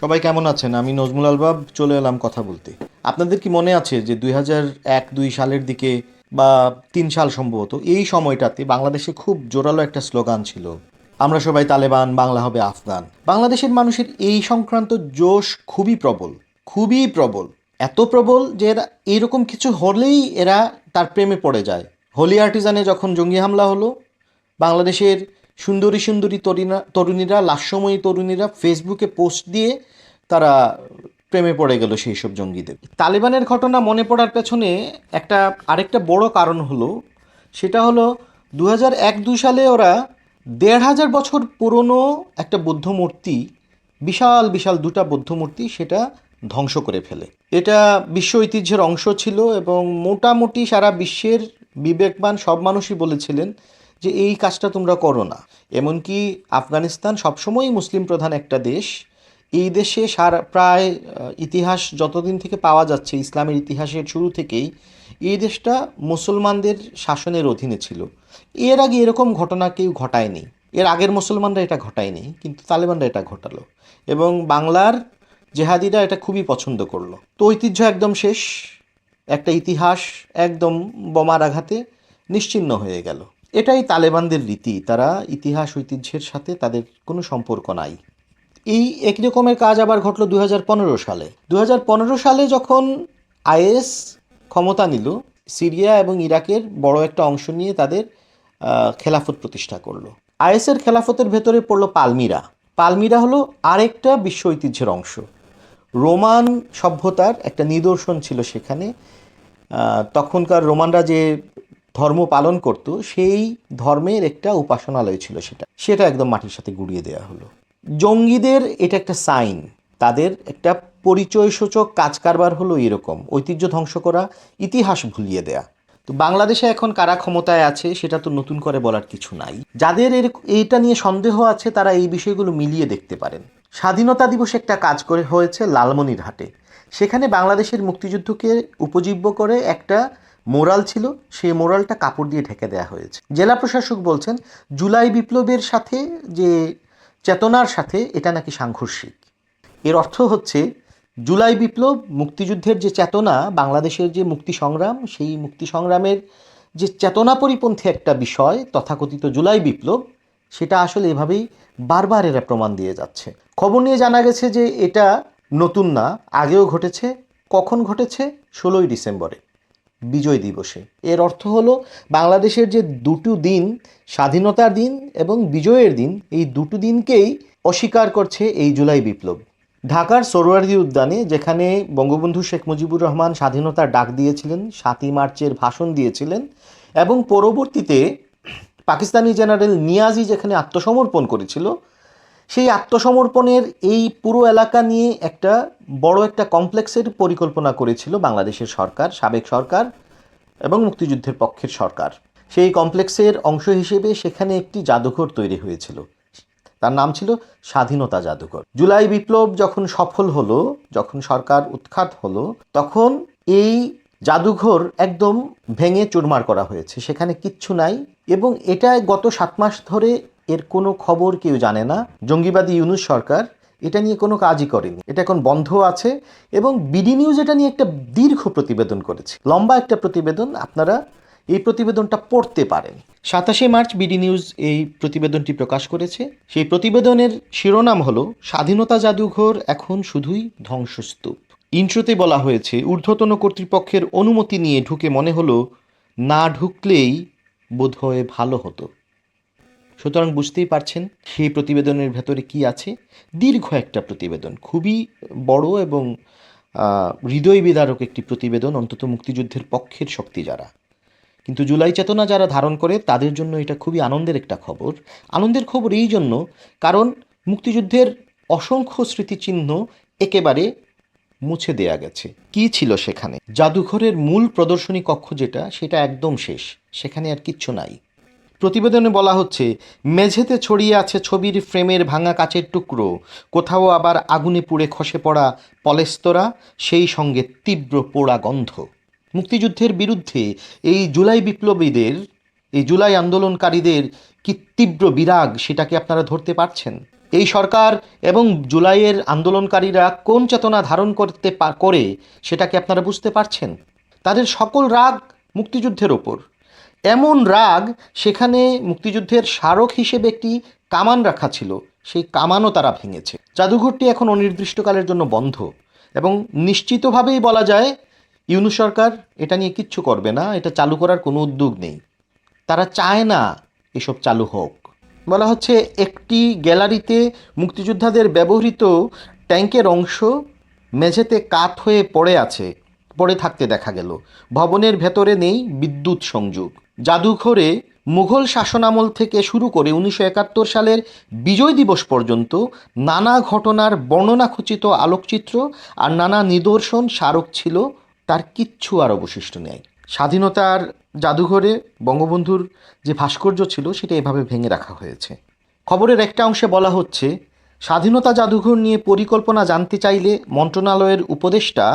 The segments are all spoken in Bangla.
সবাই কেমন আছেন? আমি নজমুল আলবাব, চলে এলাম কথা বলতে। আপনাদের কি মনে আছে যে দুই হাজার এক, দুই সালের দিকে বা তিন সাল সম্ভবত এই সময়টাতে বাংলাদেশে খুব জোরালো একটা স্লোগান ছিল, আমরা সবাই তালেবান, বাংলা হবে আফগান বাংলাদেশের মানুষের এই সংক্রান্ত জোশ খুবই প্রবল খুবই প্রবল। এত প্রবল যে এরা এরকম কিছু হলেই এরা তার প্রেমে পড়ে যায়। হোলি আর্টিজানে যখন জঙ্গি হামলা হলো, বাংলাদেশের সুন্দরী সুন্দরী তরুণা তরুণীরা, লাস্যময়ী তরুণীরা ফেসবুকে পোস্ট দিয়ে তারা প্রেমে পড়ে গেল সেই সব জঙ্গিদের। তালেবানের ঘটনা মনে পড়ার পেছনে একটা আরেকটা বড় কারণ হলো, সেটা হলো দু হাজার এক দুই সালে ওরা দেড় হাজার বছর পুরনো একটা বৌদ্ধ মূর্তি বিশাল বিশাল দুটা বৌদ্ধ মূর্তি সেটা ধ্বংস করে ফেলে। এটা বিশ্ব ঐতিহ্যের অংশ ছিল এবং মোটামুটি সারা বিশ্বের বিবেকবান সব মানুষই বলেছিলেন যে এই কাজটা তোমরা করো না। এমনকি আফগানিস্তান সবসময়ই মুসলিম প্রধান একটা দেশ। এই দেশে সারা, প্রায় ইতিহাস যতদিন থেকে পাওয়া যাচ্ছে, ইসলামের ইতিহাসের শুরু থেকেই, এই দেশটা মুসলমানদের শাসনের অধীনে ছিল। এর আগে এরকম ঘটনা কেউ ঘটায়নি। এর আগের মুসলমানরা এটা ঘটায়নি, কিন্তু তালেবানরা এটা ঘটালো। এবং বাংলার জেহাদিরা এটা খুবই পছন্দ করল। তো ঐতিহ্য একদম শেষ। একটা ইতিহাস একদম বোমার আঘাতে নিশ্চিহ্ন হয়ে গেল। এটাই তালেবানদের রীতি। তারা ইতিহাস, ঐতিহ্যের সাথে তাদের কোনো সম্পর্ক নাই। এই একই রকমের কাজ আবার ঘটলো পনেরো সালে। দু হাজার পনেরো সালে যখন আইএস ক্ষমতা নিল, সিরিয়া এবং ইরাকের বড় একটা অংশ নিয়ে তাদের খেলাফত প্রতিষ্ঠা করল। আইএসের খেলাফতের ভেতরে পড়ল পালমিরা। পালমিরা হলো আরেকটা বিশ্ব ঐতিহ্যের অংশ। রোমান সভ্যতার একটা নিদর্শন ছিল সেখানে। তখনকার রোমানরা যে ধর্ম পালন করত, সেই ধর্মের একটা উপাসনালয় ছিল সেটা। সেটা একদম মাটির সাথে গুড়িয়ে দেওয়া হলো। জঙ্গিদের এটা একটা সাইন। তাদের একটা পরিচয়সূচক কাজ কারবার হলো এরকম, ঐতিহ্য ধ্বংস করা, ইতিহাস ভুলিয়ে দেয়া। তো বাংলাদেশে এখন কারা ক্ষমতায় আছে সেটা তো নতুন করে বলার কিছু নাই। যাদের এর নিয়ে সন্দেহ আছে তারা এই বিষয়গুলো মিলিয়ে দেখতে পারেন। স্বাধীনতা দিবস একটা কাজ করে হয়েছে লালমনিরহাটে। সেখানে বাংলাদেশের মুক্তিযুদ্ধকে উপজীব্য করে একটা মোরাল ছিল, সেই মোরালটা কাপড় দিয়ে ঢেকে দেওয়া হয়েছে। জেলা প্রশাসক বলছেন, জুলাই বিপ্লবের সাথে যে চেতনার সাথে, এটা নাকি সাংঘর্ষিক। এর অর্থ হচ্ছে, জুলাই বিপ্লব মুক্তিযুদ্ধের যে চেতনা, বাংলাদেশের যে মুক্তি সংগ্রাম, সেই মুক্তি সংগ্রামের যে চেতনা পরিপন্থী একটা বিষয়, তথাকথিত জুলাই বিপ্লব, সেটা আসলে এভাবেই বারবার এরা প্রমাণ দিয়ে যাচ্ছে। খবর নিয়ে জানা গেছে যে এটা নতুন না, আগেও ঘটেছে, কখন ঘটেছে? ষোলোই ডিসেম্বরে। বিজয় দিবসে। এর অর্থ হলো বাংলাদেশের যে দুটো দিন, স্বাধীনতার দিন এবং বিজয়ের দিন, এই দুটো দিনকেই অস্বীকার করছে এই জুলাই বিপ্লব। ঢাকার সরোয়ার্দী উদ্যানে, যেখানে বঙ্গবন্ধু শেখ মুজিবুর রহমান স্বাধীনতার ডাক দিয়েছিলেন, সাতই মার্চের ভাষণ দিয়েছিলেন এবং পরবর্তীতে পাকিস্তানি জেনারেল নিয়াজি যেখানে আত্মসমর্পণ করেছিল সেই আত্মসমর্পণের এই পুরো এলাকা নিয়ে একটা বড় একটা কমপ্লেক্সের পরিকল্পনা করেছিল বাংলাদেশের সরকার, সাবেক সরকার এবং মুক্তিযুদ্ধের পক্ষের সরকার। সেই কমপ্লেক্সের অংশ হিসেবে সেখানে একটি জাদুঘর তৈরি হয়েছিল। তার নাম ছিল স্বাধীনতা জাদুঘর। জুলাই বিপ্লব যখন সফল হলো, যখন সরকার উৎখাত হলো, তখন এই জাদুঘর একদম ভেঙে চুরমার করা হয়েছে। সেখানে কিচ্ছু নাই এবং এটা গত সাত মাস ধরে এর কোনো খবর কেউ জানে না। জঙ্গিবাদী ইউনুস সরকার এটা নিয়ে কোনো কাজই করেনি। এটা এখন বন্ধ আছে এবং বিডি নিউজ এটা নিয়ে একটা দীর্ঘ প্রতিবেদন করেছে। লম্বা একটা প্রতিবেদন, আপনারা এই প্রতিবেদনটা পড়তে পারেন। সাতাশে মার্চ বিডি নিউজ এই প্রতিবেদনটি প্রকাশ করেছে। সেই প্রতিবেদনের শিরোনাম হলো, স্বাধীনতা জাদুঘর এখন শুধুই ধ্বংসস্তূপ। ইন্ট্রোতে বলা হয়েছে, ঊর্ধ্বতন কর্তৃপক্ষের অনুমতি নিয়ে ঢুকে মনে হলো, না ঢুকলেই বোধহয় ভালো হতো। সুতরাং বুঝতেই পারছেন সেই প্রতিবেদনের ভেতরে কি আছে। দীর্ঘ একটা প্রতিবেদন, খুবই বড় এবং হৃদয় বিদারক একটি প্রতিবেদন, অন্তত মুক্তিযুদ্ধের পক্ষের শক্তি যারা। কিন্তু জুলাই চেতনা যারা ধারণ করে, তাদের জন্য এটা খুবই আনন্দের একটা খবর। আনন্দের খবর এই জন্য, কারণ মুক্তিযুদ্ধের অসংখ্য স্মৃতিচিহ্ন একেবারে মুছে দেয়া গেছে। কি ছিল সেখানে? জাদুঘরের মূল প্রদর্শনী কক্ষ যেটা, সেটা একদম শেষ। সেখানে আর কিচ্ছু নাই। প্রতিবেদনে বলা হচ্ছে, মেঝেতে ছড়িয়ে আছে ছবির ফ্রেমের ভাঙা কাচের টুকরো। কোথাও আবার আগুনে পুড়ে খসে পড়া পলেস্তরা, সেই সঙ্গে তীব্র পোড়া গন্ধ। মুক্তিযুদ্ধের বিরুদ্ধে এই জুলাই বিপ্লবীদের, এই জুলাই আন্দোলনকারীদের কি তীব্র বিরাগ সেটাকে আপনারা ধরতে পারছেন? এই সরকার এবং জুলাইয়ের আন্দোলনকারীরা কোন চেতনা ধারণ করতে করে সেটাকে আপনারা বুঝতে পারছেন? তাদের সকল রাগ মুক্তিযুদ্ধের ওপর। এমন রাগ সেখানে মুক্তিযুদ্ধের স্মারক হিসেবে একটি কামান রাখা ছিল। সেই কামানও তারা ভেঙেছে। জাদুঘরটি এখন অনির্দিষ্টকালের জন্য বন্ধ এবং নিশ্চিতভাবেই বলা যায় ইউনু সরকার এটা নিয়ে কিচ্ছু করবে না, এটা চালু করার কোনো উদ্যোগ নেই। তারা চায় না এসব চালু হোক। বলা হচ্ছে, একটি গ্যালারিতে মুক্তিযোদ্ধাদের ব্যবহৃত ট্যাঙ্কের অংশ মেঝেতে কাত হয়ে পড়ে আছে, পড়ে থাকতে দেখা গেল। ভবনের ভেতরে নেই বিদ্যুৎ সংযোগ। জাদুঘরে মুঘল শাসনামল থেকে শুরু করে উনিশশো একাত্তর সালের বিজয় দিবস পর্যন্ত নানা ঘটনার বর্ণনাখচিত আলোকচিত্র আর নানা নিদর্শন স্মারক ছিল, তার কিচ্ছু আর অবশিষ্ট নেই। স্বাধীনতার জাদুঘরে বঙ্গবন্ধুর যে ভাস্কর্য ছিল, সেটা এভাবে ভেঙে রাখা হয়েছে। খবরের একটা অংশে বলা হচ্ছে স্বাধীনতা জাদুঘর নিয়ে পরিকল্পনা জানতে চাইলে মন্ত্রণালয়ের উপদেষ্টা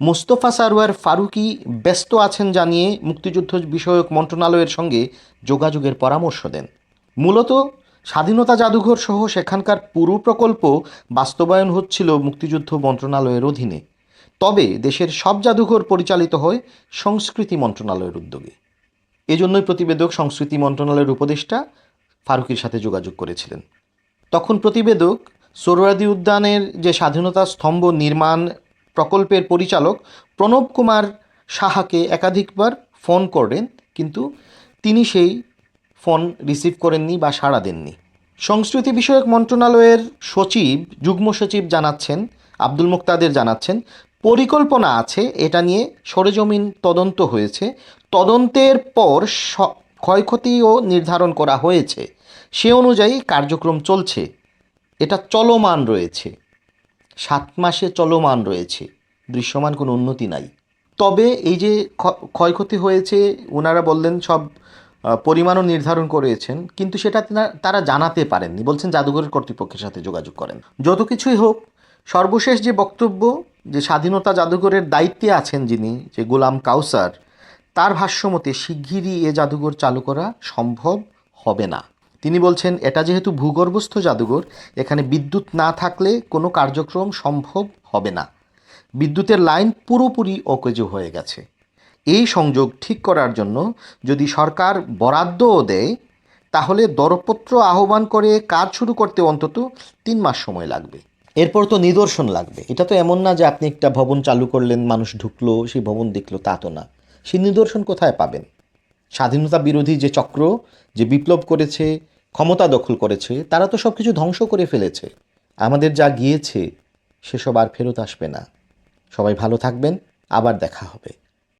মোস্তফা সারোয়ার ফারুকি ব্যস্ত আছেন জানিয়ে মুক্তিযুদ্ধ বিষয়ক মন্ত্রণালয়ের সঙ্গে যোগাযোগের পরামর্শ দেন। মূলত স্বাধীনতা জাদুঘর সহ সেখানকার পুরো প্রকল্প বাস্তবায়ন হচ্ছিল মুক্তিযুদ্ধ মন্ত্রণালয়ের অধীনে। তবে দেশের সব জাদুঘর পরিচালিত হয় সংস্কৃতি মন্ত্রণালয়ের উদ্যোগে। এজন্যই প্রতিবেদক সংস্কৃতি মন্ত্রণালয়ের উপদেষ্টা ফারুকির সাথে যোগাযোগ করেছিলেন। তখন প্রতিবেদক সোহরাদি উদ্যানের যে স্বাধীনতা স্তম্ভ নির্মাণ প্রকল্পের পরিচালক প্রণব কুমার সাহাকে একাধিকবার ফোন করেন কিন্তু তিনি সেই ফোন রিসিভ করেননি বা সাড়া দেননি। সংস্কৃতি বিষয়ক মন্ত্রণালয়ের সচিব, যুগ্ম সচিব জানাচ্ছেন, আব্দুল মুক্তাদের জানাচ্ছেন, পরিকল্পনা আছে, এটা নিয়ে সরেজমিন তদন্ত হয়েছে। তদন্তের পর ক্ষয়ক্ষতিও নির্ধারণ করা হয়েছে। সে অনুযায়ী কার্যক্রম চলছে। এটা চলমান রয়েছে। সাত মাসে চলমান রয়েছে। দৃশ্যমান কোনো উন্নতি নাই। তবে এই যে ক্ষয়ক্ষতি হয়েছে ওনারা বললেন সব পরিমাণও নির্ধারণ করেছেন, কিন্তু সেটা তারা জানাতে পারেননি। বলছেন জাদুঘরের কর্তৃপক্ষের সাথে যোগাযোগ করেন। যত কিছুই হোক, সর্বশেষ যে বক্তব্য, যে স্বাধীনতা জাদুঘরের দায়িত্বে আছেন যিনি, যে গোলাম কাউসার, তার ভাষ্যমতে শিগগিরই এ জাদুঘর চালু করা সম্ভব হবে না। তিনি বলছেন, এটা যেহেতু ভূগর্ভস্থ জাদুঘর, এখানে বিদ্যুৎ না থাকলে কোনো কার্যক্রম সম্ভব হবে না। বিদ্যুতের লাইন পুরোপুরি অকেজ হয়ে গেছে। এই সংযোগ ঠিক করার জন্য যদি সরকার বরাদ্দও দেয়, তাহলে দরপত্র আহ্বান করে কাজ শুরু করতে অন্তত তিন মাস সময় লাগবে। এরপর তো নিদর্শন লাগবে। এটা তো এমন না যে আপনি একটা ভবন চালু করলেন, মানুষ ঢুকলো সেই ভবন দেখল, তা তো না। সেই নিদর্শন কোথায় পাবেন? স্বাধীনতা বিরোধী যে চক্র, যে বিপ্লব করেছে ক্ষমতা দখল করেছে, তারা তো সব কিছু ধ্বংস করে ফেলেছে। আমাদের যা গিয়েছে, সেসব আর ফেরত আসবে না। সবাই ভালো থাকবেন, আবার দেখা হবে।